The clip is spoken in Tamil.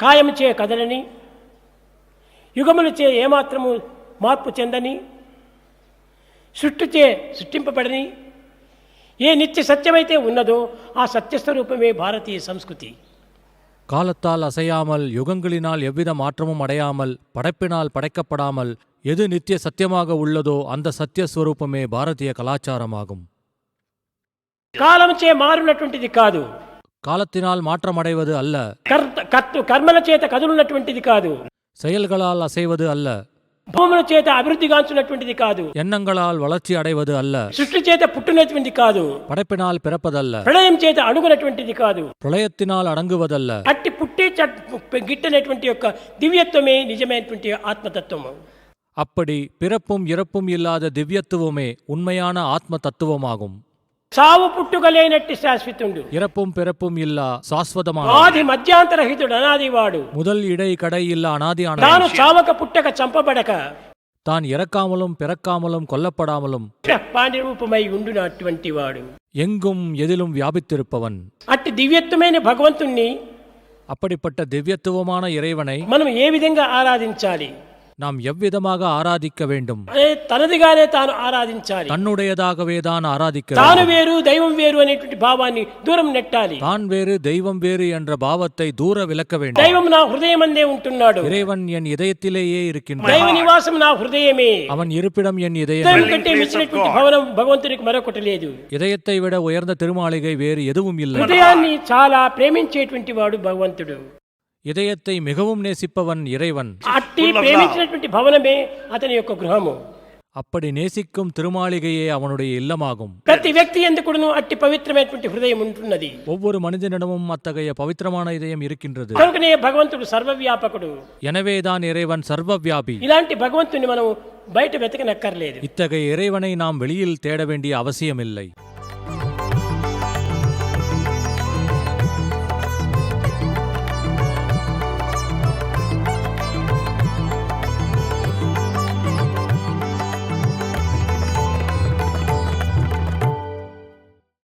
కాయముచే కదలని యుగములచే ఏమాత్రము మార్పు చెందని సృష్టిచే సృష్టింపబడని ఏ నిత్య సత్యమైతే ఉన్నదో ఆ సత్యస్వరూపమే భారతీయ సంస్కృతి காலத்தால் அசையாமல் யுகங்களினால் எவ்வித மாற்றமும் அடையாமல் படைப்பினால் படைக்கப்படாமல் எது நித்திய சத்தியமாக உள்ளதோ அந்த சத்திய ஸ்வரூபமே பாரதிய கலாச்சாரமாகும் కాలముచే మారునటువంటిది కాదు காலத்தினால் மாற்றமடைவது அல்ல కర్త కర్త కర్మల చేత కదులున్నటువంటిది కాదు செயல்களால் அசைவது அல்ல భూముల చేత అభివృద్ధిగాంచున్నటువంటిది కాదు எண்ணங்களால் வளர்ச்சி அடைவது அல்ல సృష్టి చేత పుట్టినటువంటిది కాదు படைப்பினால் பிறப்பதல்ல ప్రళయం చేత అణుగునటువంటిది కాదు பிரளயத்தினால் அடங்குவதல்ல అట్టి పుట్టి చట్ గిట్టనటువంటి యొక్క దివ్యత్వమే నిజమైనటువంటి ఆత్మతత్వము அப்படி பிறப்பும் இறப்பும் இல்லாத திவ்யத்துவமே உண்மையான ஆத்ம தத்துவமாகும் సావు పుట్టుకలేనట్టి శాశ్వతుండు இறப்பும் பிறப்பும் இல்லா சாஸ்வதமான ఆది మధ్యాంతరహితుడు అనాదివాడు முதல் இடை கடை இல்ல அனாதியான తాను చావక పుట్టక చంపబడక தான் இறக்காமலும் பிறக்காமலும் கொல்லப்படாமலும் పాండ్యరూపమై ఉండునటువంటి వాడు எங்கும் எதிலும் வியாபித்திருப்பவன் అట్టి దివ్యత్వమైన భగవంతుణ్ణి அப்படிப்பட்ட திவ்யத்துவமான இறைவனை మనం ఏ విధంగా ఆరాధించాలి நாம் எவ்விதமாக ஆராதிக்க வேண்டும் అదే తనదిగానే తాను ఆరాధించాలి தன்னுடையதாகவே தான் ஆராதிக்க తాను வேண்டும். వేరు దైవం వేరు అనేటువంటి భావాన్ని దూరం నెట్టాలి தான் வேறு தெய்வம் வேறு என்ற பாவத்தை தூர விலக்க வேண்டும் దైవం నా హృదయమందే ఉంటున్నాడు இறைவன் என் இதயத்திலேயே இருக்கின்றான் దైవ నివాసం నా హృదయమే அவன் இருப்பிடம் என் இதயம் హృదయం కంటే మించినటువంటి భవనం భగవంతునికి మరొకటి లేదు இதயத்தை விட உயர்ந்த திருமாளிகை வேறு எதுவும் இல்லை హృదయాన్ని చాలా ప్రేమించేటువంటి వాడు భగవంతుడు இதயத்தை மிகவும் நேசிப்பவன் இறைவன் అట్టి ప్రేమించినటువంటి భవనమే అతని యొక్క గృహము அப்படி நேசிக்கும் திருமாளிகையே அவனுடைய இல்லமாகும் ప్రతి వ్యక్తి ఎందుకును అట్టి పవిత్రమైనటువంటి హృదయం ఉంటున్నది ஒவ்வொரு மனிதனிடமும் அத்தகைய பவித்திரமான இதயம் இருக்கின்றது కనుకనే భగవంతుడు సర్వవ్యాపకుడు எனவேதான் இறைவன் சர்வவியாபி ఇలాంటి భగవంతుని మనం బయట వెతకనక్కర్లేదు இத்தகைய இறைவனை நாம் வெளியில் தேட வேண்டிய அவசியமில்லை